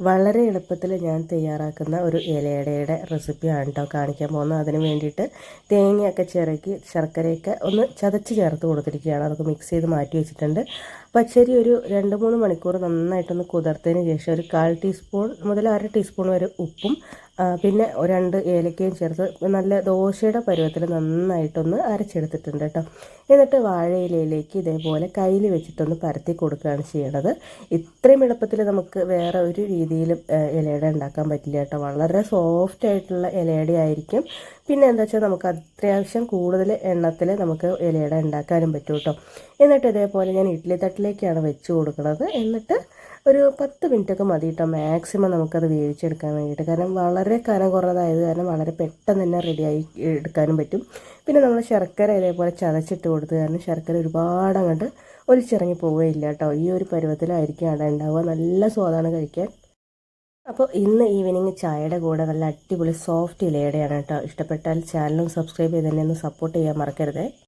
വളരെ എളുപ്പത്തിൽ ഞാൻ തയ്യാറാക്കുന്ന ഒരു ഇലയടയുടെ റെസിപ്പിയാണ് കേട്ടോ കാണിക്കാൻ പോകുന്നത്. അതിന് വേണ്ടിയിട്ട് തേങ്ങയൊക്കെ ചിറക്കി ശർക്കരയൊക്കെ ഒന്ന് ചതച്ച് ചേർത്ത് കൊടുത്തിരിക്കുകയാണ്. അതൊക്കെ മിക്സ് ചെയ്ത് മാറ്റി വെച്ചിട്ടുണ്ട്. പച്ചരി ഒരു രണ്ട് മൂന്ന് മണിക്കൂർ നന്നായിട്ടൊന്ന് കുതിർത്തതിന് ശേഷം ഒരു കാൽ ടീസ്പൂൺ മുതൽ അര ടീസ്പൂൺ വരെ ഉപ്പും പിന്നെ രണ്ട് ഏലക്കയും ചേർത്ത് നല്ല ദോശയുടെ പരുവത്തിൽ നന്നായിട്ടൊന്ന് അരച്ചെടുത്തിട്ടുണ്ട് കേട്ടോ. എന്നിട്ട് വാഴയിലയിലേക്ക് ഇതേപോലെ കയ്യിൽ വെച്ചിട്ടൊന്ന് പരത്തി കൊടുക്കുകയാണ് ചെയ്യേണ്ടത് ഇത്രയും എളുപ്പത്തിൽ നമുക്ക് വേറെ ഒരു രീതിയിലും ഇലയുടെ ഉണ്ടാക്കാൻ പറ്റില്ല കേട്ടോ. വളരെ സോഫ്റ്റ് ആയിട്ടുള്ള ഇലയുടെ ആയിരിക്കും. പിന്നെ എന്താ വെച്ചാൽ നമുക്ക് അത്യാവശ്യം കൂടുതൽ എണ്ണത്തിൽ നമുക്ക് ഇലയുടെ ഉണ്ടാക്കാനും പറ്റും കേട്ടോ. എന്നിട്ട് ഇതേപോലെ ഞാൻ ഇഡ്ഡലി തട്ടിലേക്കാണ് വെച്ച് കൊടുക്കുന്നത് എന്നിട്ട് ഒരു പത്ത് മിനിറ്റൊക്കെ മതി കേട്ടോ മാക്സിമം നമുക്കത് വേവിച്ചെടുക്കാൻ വേണ്ടിയിട്ട്. കാരണം വളരെ കനം കുറഞ്ഞതായത് കാരണം വളരെ പെട്ടെന്ന് തന്നെ റെഡിയായി എടുക്കാനും പറ്റും. പിന്നെ നമ്മൾ ശർക്കര ഇതേപോലെ ചതച്ചിട്ട് കൊടുത്ത് കാരണം ശർക്കര ഒരുപാട് അങ്ങോട്ട് ഒലിച്ചിറങ്ങി പോവുകയില്ല കേട്ടോ. ഈ ഒരു പരുവത്തിലായിരിക്കും അവിടെ ഉണ്ടാവുക. നല്ല സ്വാദാണ് കഴിക്കാൻ. അപ്പോൾ ഇന്ന് ഈവനിങ് ചായയുടെ കൂടെ നല്ല അടിപൊളി സോഫ്റ്റ് ഇലയുടെയാണ് കേട്ടോ. ഇഷ്ടപ്പെട്ടാൽ ചാനലും സബ്സ്ക്രൈബ് ചെയ്ത് തന്നെ ഒന്ന് സപ്പോർട്ട് ചെയ്യാൻ മറക്കരുത്.